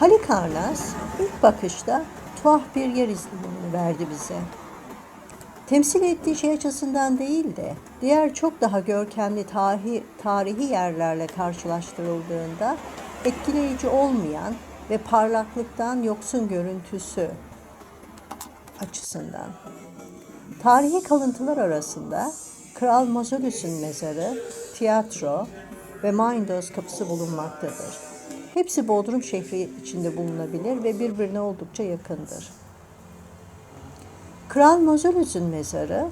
Halikarnas ilk bakışta tuhaf bir yer izlenimini verdi bize. Temsil ettiği şey açısından değil de diğer çok daha görkemli tarihi, tarihi yerlerle karşılaştırıldığında etkileyici olmayan ve parlaklıktan yoksun görüntüsü açısından. Tarihi kalıntılar arasında Kral Mausoleus'un mezarı, tiyatro ve Mindos kapısı bulunmaktadır. Hepsi Bodrum şehri içinde bulunabilir ve birbirine oldukça yakındır. Kral Mausoleus'un mezarı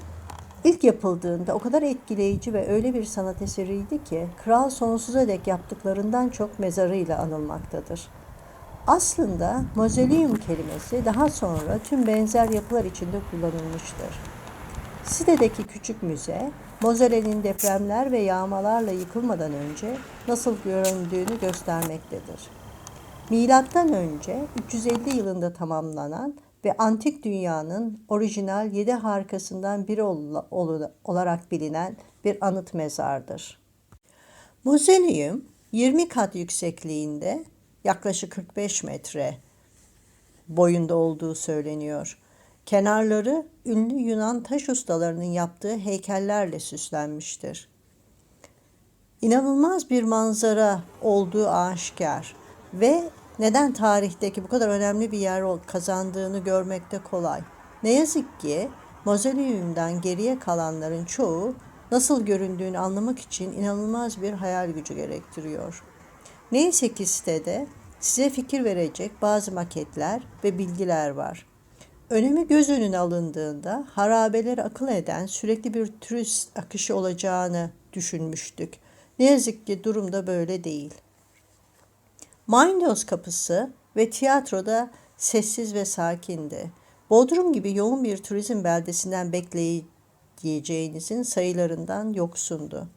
ilk yapıldığında o kadar etkileyici ve öyle bir sanat eseriydi ki kral sonsuza dek yaptıklarından çok mezarıyla anılmaktadır. Aslında mausoleum kelimesi daha sonra tüm benzer yapılar içinde kullanılmıştır. Sitedeki küçük müze, Mozole'nin depremler ve yağmalarla yıkılmadan önce nasıl göründüğünü göstermektedir. Milattan önce 350 yılında tamamlanan ve antik dünyanın orijinal yedi harikasından biri olarak bilinen bir anıt mezardır. Mozoleum 20 kat yüksekliğinde yaklaşık 45 metre boyunda olduğu söyleniyor. Kenarları ünlü Yunan taş ustalarının yaptığı heykellerle süslenmiştir. İnanılmaz bir manzara olduğu aşikar ve neden tarihteki bu kadar önemli bir yer kazandığını görmekte kolay. Ne yazık ki Mozoleum'dan geriye kalanların çoğu nasıl göründüğünü anlamak için inanılmaz bir hayal gücü gerektiriyor. Neyse ki sitede size fikir verecek bazı maketler ve bilgiler var. Önemi göz önüne alındığında harabeleri akıl eden sürekli bir turist akışı olacağını düşünmüştük. Ne yazık ki durum da böyle değil. Mindos kapısı ve tiyatroda sessiz ve sakindi. Bodrum gibi yoğun bir turizm beldesinden bekleyeceğinizin sayılarından yoksundu.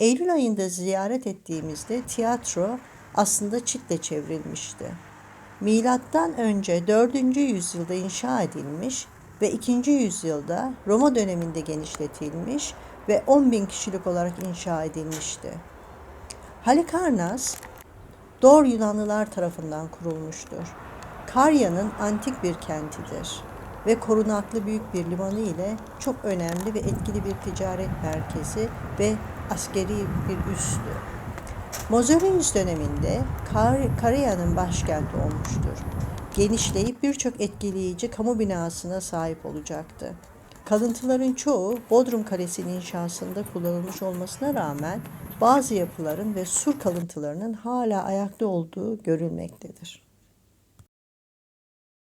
Eylül ayında ziyaret ettiğimizde tiyatro aslında çitle çevrilmişti. Milattan önce 4. yüzyılda inşa edilmiş ve 2. yüzyılda Roma döneminde genişletilmiş ve 10 bin kişilik olarak inşa edilmişti. Halikarnas, Dor Yunanlılar tarafından kurulmuştur. Karya'nın antik bir kentidir ve korunaklı büyük bir limanı ile çok önemli ve etkili bir ticaret merkezi ve askeri bir üssü. Mozoleus döneminde Kar Karya'nın başkenti olmuştur. Genişleyip birçok etkileyici kamu binasına sahip olacaktı. Kalıntıların çoğu Bodrum Kalesi'nin inşasında kullanılmış olmasına rağmen bazı yapıların ve sur kalıntılarının hala ayakta olduğu görülmektedir.